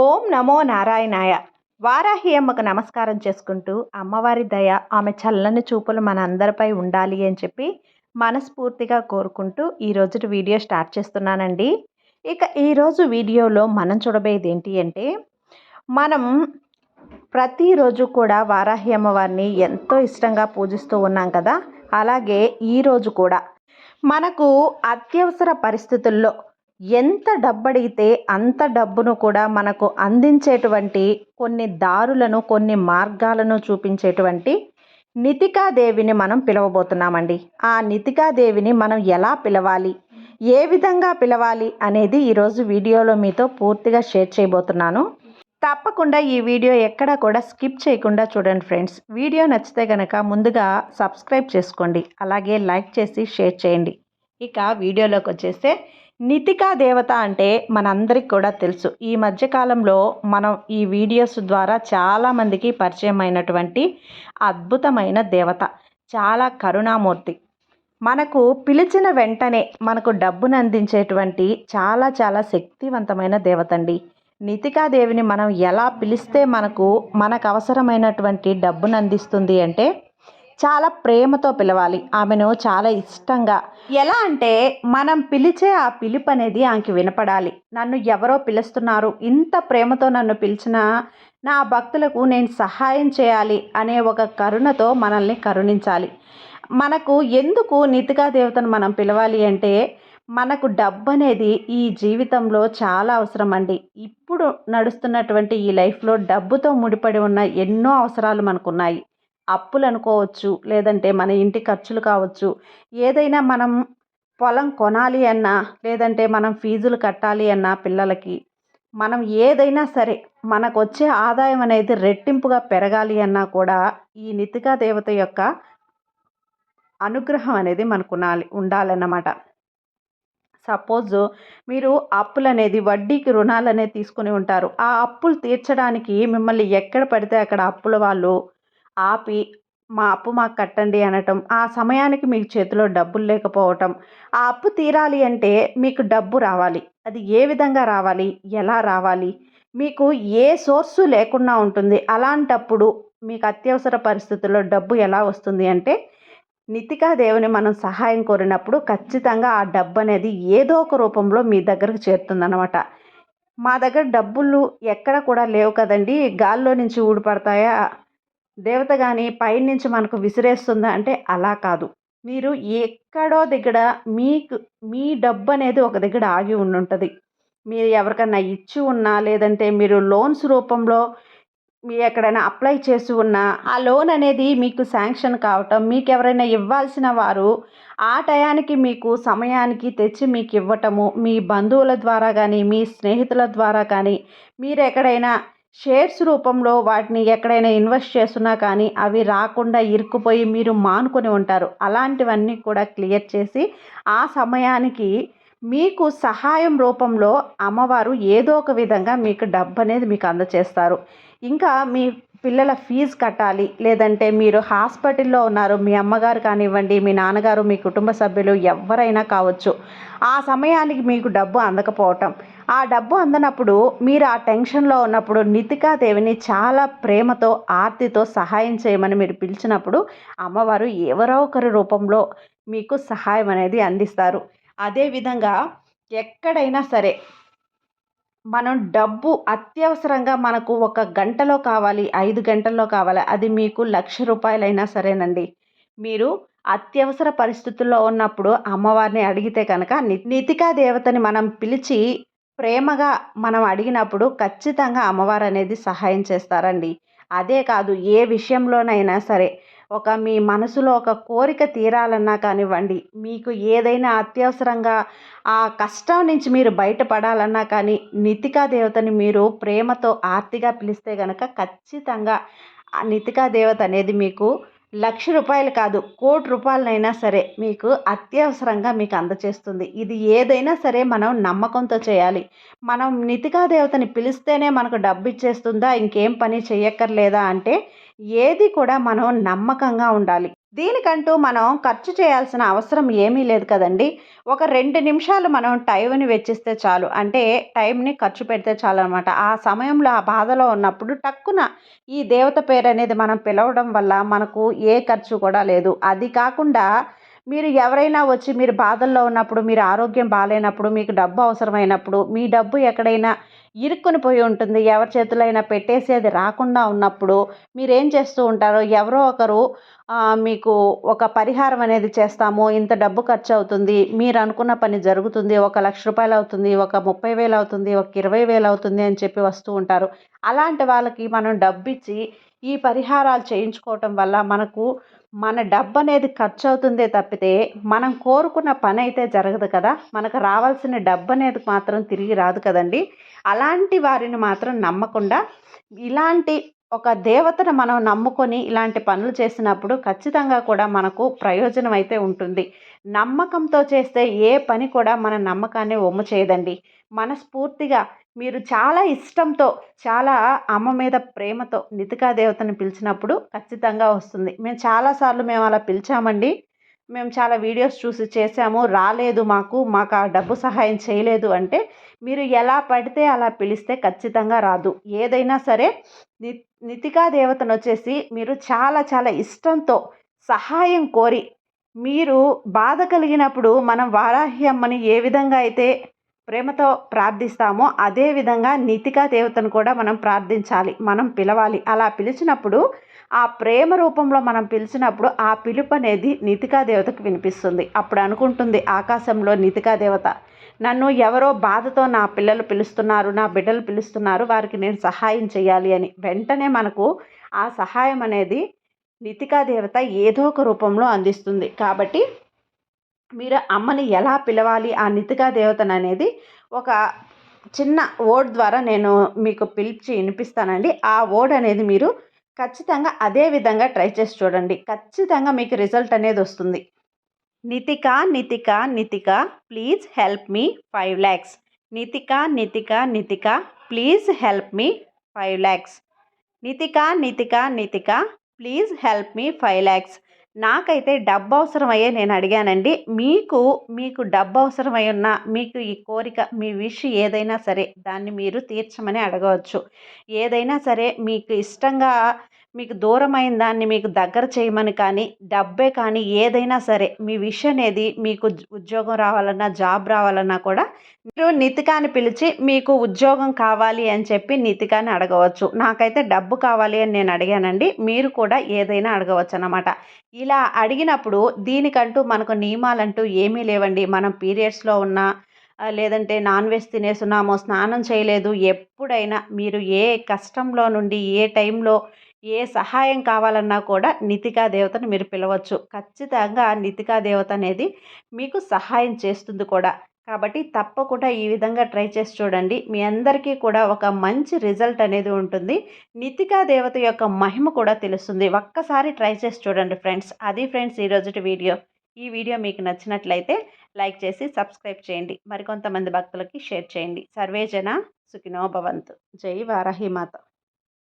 ఓం నమో నారాయణాయ. వారాహి అమ్మకు నమస్కారం చేసుకుంటూ అమ్మవారి దయ ఆమె చల్లని చూపులు మన అందరిపై ఉండాలి అని చెప్పి మనస్ఫూర్తిగా కోరుకుంటూ ఈరోజు వీడియో స్టార్ట్ చేస్తున్నానండి. ఇక ఈరోజు వీడియోలో మనం చూడబోయేది ఏంటి అంటే మనం ప్రతిరోజు కూడా వారాహి అమ్మవారిని ఎంతో ఇష్టంగా పూజిస్తూ ఉన్నాం కదా. అలాగే ఈరోజు కూడా మనకు అత్యవసర పరిస్థితుల్లో ఎంత డబ్బు అడిగితే అంత డబ్బును కూడా మనకు అందించేటువంటి కొన్ని దారులను కొన్ని మార్గాలను చూపించేటువంటి నితికాదేవిని మనం పిలవబోతున్నామండి. ఆ నితికాదేవిని మనం ఎలా పిలవాలి? ఏ విధంగా పిలవాలి అనేది ఈరోజు వీడియోలో మీతో పూర్తిగా షేర్ చేయబోతున్నాను. తప్పకుండా ఈ వీడియో ఎక్కడా కూడా స్కిప్ చేయకుండా చూడండి ఫ్రెండ్స్. వీడియో నచ్చితే కనుక ముందుగా సబ్స్క్రైబ్ చేసుకోండి. అలాగే లైక్ చేసి షేర్ చేయండి. ఇక వీడియోలోకి వచ్చేస్తే నితికా దేవత అంటే మనందరికి కూడా తెలుసు. ఈ మధ్యకాలంలో మనం ఈ వీడియోస్ ద్వారా చాలామందికి పరిచయం అయినటువంటి అద్భుతమైన దేవత చాలా కరుణామూర్తి. మనకు పిలిచిన వెంటనే మనకు డబ్బును అందించేటువంటి చాలా చాలా శక్తివంతమైన దేవత అండి నితికాదేవిని మనం ఎలా పిలిస్తే మనకు మనకు అవసరమైనటువంటి డబ్బును అందిస్తుంది అంటే చాలా ప్రేమతో పిలవాలి. ఆమెను చాలా ఇష్టంగా. ఎలా అంటే మనం పిలిచే ఆ పిలుపు అనేది ఆమెకి వినపడాలి. నన్ను ఎవరో పిలుస్తున్నారు. ఇంత ప్రేమతో నన్ను పిలిచినా నా భక్తులకు నేను సహాయం చేయాలి అనే ఒక కరుణతో మనల్ని కరుణించాలి. మనకు ఎందుకు నితికా దేవతను మనం పిలవాలి అంటే మనకు డబ్బు అనేది ఈ జీవితంలో చాలా అవసరం అండి ఇప్పుడు నడుస్తున్నటువంటి ఈ లైఫ్లో డబ్బుతో ముడిపడి ఉన్న ఎన్నో అవసరాలు మనకున్నాయి. అప్పులు అనుకోవచ్చు లేదంటే మన ఇంటి ఖర్చులు కావచ్చు. ఏదైనా మనం పొలం కొనాలి అన్నా లేదంటే మనం ఫీజులు కట్టాలి అన్నా పిల్లలకి మనం ఏదైనా సరే మనకు వచ్చే ఆదాయం అనేది రెట్టింపుగా పెరగాలి అన్నా కూడా ఈ నితికా దేవత యొక్క అనుగ్రహం అనేది మనకు ఉండాలి ఉండాలన్నమాట. సపోజ్ మీరు అప్పులు అనేది వడ్డీకి రుణాలు అనేది తీసుకుని ఉంటారు. ఆ అప్పులు తీర్చడానికి మిమ్మల్ని ఎక్కడ పడితే అక్కడ అప్పుల వాళ్ళు ఆపి మా అప్పు మాకు కట్టండి అనటం ఆ సమయానికి మీకు చేతిలో డబ్బులు లేకపోవటం ఆ అప్పు తీరాలి అంటే మీకు డబ్బు రావాలి. అది ఏ విధంగా రావాలి? ఎలా రావాలి? మీకు ఏ సోర్సు లేకుండా ఉంటుంది? అలాంటప్పుడు మీకు అత్యవసర పరిస్థితుల్లో డబ్బు ఎలా వస్తుంది అంటే నితికా దేవుని మనం సహాయం కోరినప్పుడు ఖచ్చితంగా ఆ డబ్బు అనేది ఏదో ఒక రూపంలో మీ దగ్గరకు చేరుతుందన్నమాట. మా దగ్గర డబ్బులు ఎక్కడ కూడా లేవు కదండి? గాల్లో నుంచి ఊడిపడతాయా? దేవత కానీ పైనుంచి మనకు విసిరేస్తుందా అంటే అలా కాదు. మీరు ఎక్కడో దగ్గర మీకు మీ డబ్బు అనేది ఒక దగ్గర ఆగి ఉండుంటుంది. మీరు ఎవరికన్నా ఇచ్చి ఉన్నా లేదంటే మీరు లోన్స్ రూపంలో మీ ఎక్కడైనా అప్లై చేసి ఉన్నా ఆ లోన్ అనేది మీకు శాంక్షన్ కావటం మీకు ఎవరైనా ఇవ్వాల్సిన వారు ఆ టయానికి మీకు సమయానికి తెచ్చి మీకు ఇవ్వటము మీ బంధువుల ద్వారా కానీ మీ స్నేహితుల ద్వారా కానీ మీరు ఎక్కడైనా షేర్స్ రూపంలో వాటిని ఎక్కడైనా ఇన్వెస్ట్ చేస్తున్నా కానీ అవి రాకుండా ఇరుక్కుపోయి మీరు మానుకొని ఉంటారు. అలాంటివన్నీ కూడా క్లియర్ చేసి ఆ సమయానికి మీకు సహాయం రూపంలో అమ్మవారు ఏదో ఒక విధంగా మీకు డబ్బు అనేది మీకు అందచేస్తారు. ఇంకా మీ పిల్లల ఫీజు కట్టాలి. లేదంటే మీరు హాస్పిటల్లో ఉన్నారు. మీ అమ్మగారు కానివ్వండి మీ నాన్నగారు మీ కుటుంబ సభ్యులు ఎవరైనా కావచ్చు. ఆ సమయానికి మీకు డబ్బు అందకపోవటం. ఆ డబ్బు అందనప్పుడు మీరు ఆ టెన్షన్లో ఉన్నప్పుడు నితికా దేవిని చాలా ప్రేమతో ఆర్తితో సహాయం చేయమని మీరు పిలిచినప్పుడు అమ్మవారు ఎవరో ఒకరి రూపంలో మీకు సహాయం అనేది అందిస్తారు. అదేవిధంగా ఎక్కడైనా సరే మనం డబ్బు అత్యవసరంగా మనకు ఒక గంటలో కావాలి ఐదు గంటల్లో కావాలి అది మీకు లక్ష రూపాయలైనా సరేనండి. మీరు అత్యవసర పరిస్థితుల్లో ఉన్నప్పుడు అమ్మవారిని అడిగితే కనుక నితికా దేవతని మనం పిలిచి ప్రేమగా మనం అడిగినప్పుడు ఖచ్చితంగా అమ్మవారు అనేది సహాయం చేస్తారండి. అదే కాదు ఏ విషయంలోనైనా సరే ఒక మీ మనసులో ఒక కోరిక తీరాలన్నా కానివ్వండి మీకు ఏదైనా అత్యవసరంగా ఆ కష్టం నుంచి మీరు బయటపడాలన్నా కానీ నితికా దేవతని మీరు ప్రేమతో ఆర్తిగా పిలిస్తే కనుక ఖచ్చితంగా ఆ నితికా దేవత అనేది మీకు లక్ష రూపాయలు కాదు కోటి రూపాయలనైనా సరే మీకు అత్యవసరంగా మీకు అందచేస్తుంది. ఇది ఏదైనా సరే మనం నమ్మకంతో చేయాలి. మనం నితికా దేవతని పిలిస్తేనే మనకు డబ్బు ఇచ్చేస్తుందా ఇంకేం పని చేయక్కర్లేదా అంటే ఏది కూడా మనం నమ్మకంగా ఉండాలి. దీనికంటూ మనం ఖర్చు చేయాల్సిన అవసరం ఏమీ లేదు కదండి. ఒక రెండు నిమిషాలు మనం టైంని వెచ్చిస్తే చాలు. అంటే టైంని ఖర్చు పెడితే చాలు అనమాట ఆ సమయంలో ఆ బాధలో ఉన్నప్పుడు టక్కున ఈ దేవత పేరు అనేది మనం పిలవడం వల్ల మనకు ఏ ఖర్చు కూడా లేదు. అది కాకుండా మీరు ఎవరైనా వచ్చి మీరు బాధల్లో ఉన్నప్పుడు మీరు ఆరోగ్యం బాగాలేనప్పుడు మీకు డబ్బు అవసరమైనప్పుడు మీ డబ్బు ఎక్కడైనా ఇరుక్కుని పోయి ఉంటుంది. ఎవరి చేతులైనా అయినా పెట్టేసి అది రాకుండా ఉన్నప్పుడు మీరేం చేస్తూ ఉంటారో ఎవరో ఒకరు మీకు ఒక పరిహారం అనేది చేస్తాము ఇంత డబ్బు ఖర్చు అవుతుంది మీరు అనుకున్న పని జరుగుతుంది ఒక లక్ష రూపాయలు అవుతుంది ఒక ముప్పై వేలు అవుతుంది ఒక ఇరవై వేలు అవుతుంది అని చెప్పి వస్తూ ఉంటారు. అలాంటి వాళ్ళకి మనం డబ్బు ఇచ్చి ఈ పరిహారాలు చేయించుకోవటం వల్ల మనకు మన డబ్బు అనేది ఖర్చు అవుతుందే తప్పితే మనం కోరుకున్న పని అయితే జరగదు కదా. మనకు రావాల్సిన డబ్బు అనేది మాత్రం తిరిగి రాదు కదండి. అలాంటి వారిని మాత్రం నమ్మకుండా ఇలాంటి ఒక దేవతను మనం నమ్ముకొని ఇలాంటి పనులు చేసినప్పుడు ఖచ్చితంగా కూడా మనకు ప్రయోజనం అయితే ఉంటుంది. నమ్మకంతో చేస్తే ఏ పని కూడా మన నమ్మకాన్ని ఒమ్ము చేయదండి. మనస్ఫూర్తిగా మీరు చాలా ఇష్టంతో చాలా అమ్మ మీద ప్రేమతో నితికా దేవతని పిలిచినప్పుడు ఖచ్చితంగా వస్తుంది. మేము చాలాసార్లు మేము అలా పిలిచామండి. మేము చాలా వీడియోస్ చూసి చేసాము. రాలేదు మాకు మాకు ఆ డబ్బు సహాయం చేయలేదు అంటే మీరు ఎలా పడితే అలా పిలిస్తే ఖచ్చితంగా రాదు. ఏదైనా సరే ని నితికా దేవతను వచ్చేసి మీరు చాలా చాలా ఇష్టంతో సహాయం కోరి మీరు బాధ కలిగినప్పుడు మనం వారాహి అమ్మని ఏ విధంగా అయితే ప్రేమతో ప్రార్థిస్తామో అదేవిధంగా నితికా దేవతను కూడా మనం ప్రార్థించాలి మనం పిలవాలి. అలా పిలిచినప్పుడు ఆ ప్రేమ రూపంలో మనం పిలిచినప్పుడు ఆ పిలుపు అనేది నితికా దేవతకు వినిపిస్తుంది. అప్పుడు అనుకుంటుంది ఆకాశంలో నితికా దేవత నన్ను ఎవరో బాధతో నా పిల్లలు పిలుస్తున్నారు నా బిడ్డలు పిలుస్తున్నారు వారికి నేను సహాయం చేయాలి అని. వెంటనే మనకు ఆ సహాయం అనేది నితికా దేవత ఏదో ఒక రూపంలో అందిస్తుంది. కాబట్టి మీరు అమ్మని ఎలా పిలవాలి? ఆ నితికా దేవతను అనేది ఒక చిన్న ఓడ్ ద్వారా నేను మీకు పిలిచి వినిపిస్తానండి. ఆ ఓడ్ అనేది మీరు ఖచ్చితంగా అదే విధంగా ట్రై చేసి చూడండి. ఖచ్చితంగా మీకు రిజల్ట్ అనేది వస్తుంది. Nithika Nithika Nithika please help me five lakhs. Nithika Nithika Nithika please help me five lakhs. Nithika Nithika Nithika please help me five lakhs. నాకైతే డబ్బు అవసరమయ్యే నేను అడిగానండి మీకు మీకు డబ్బు అవసరమై ఉన్న మీకు ఈ కోరిక మీ విష్ ఏదైనా సరే దాన్ని మీరు తీర్చమని అడగవచ్చు. ఏదైనా సరే మీకు ఇష్టంగా మీకు దూరమైన దాన్ని మీకు దగ్గర చేయమని కానీ డబ్బే కానీ ఏదైనా సరే మీ విష్ అనేది మీకు ఉద్యోగం రావాలన్నా జాబ్ రావాలన్నా కూడా మీరు నితికాని పిలిచి మీకు ఉద్యోగం కావాలి అని చెప్పి నితికాని అడగవచ్చు. నాకైతే డబ్బు కావాలి అని నేను అడిగానండి. మీరు కూడా ఏదైనా అడగవచ్చు అన్నమాట. ఇలా అడిగినప్పుడు దీనికంటూ మనకు నియమాలంటూ ఏమీ లేవండి. మనం పీరియడ్స్లో ఉన్నా లేదంటే నాన్ వెజ్ తినేస్తున్నామో స్నానం చేయలేదు ఎప్పుడైనా మీరు ఏ కష్టంలో నుండి ఏ టైంలో ఏ సహాయం కావాలన్నా కూడా నితికా దేవతను మీరు పిలవచ్చు. ఖచ్చితంగా నితికా దేవత అనేది మీకు సహాయం చేస్తుంది కూడా. కాబట్టి తప్పకుండా ఈ విధంగా ట్రై చేసి చూడండి. మీ అందరికీ కూడా ఒక మంచి రిజల్ట్ అనేది ఉంటుంది. నితికా దేవత యొక్క మహిమ కూడా తెలుస్తుంది. ఒక్కసారి ట్రై చేసి చూడండి ఫ్రెండ్స్. అది ఫ్రెండ్స్ ఈరోజుటి వీడియో. ఈ వీడియో మీకు నచ్చినట్లయితే లైక్ చేసి సబ్స్క్రైబ్ చేయండి. మరికొంతమంది భక్తులకి షేర్ చేయండి. సర్వేజన సుఖినో భవంతు. జై వారాహిమాత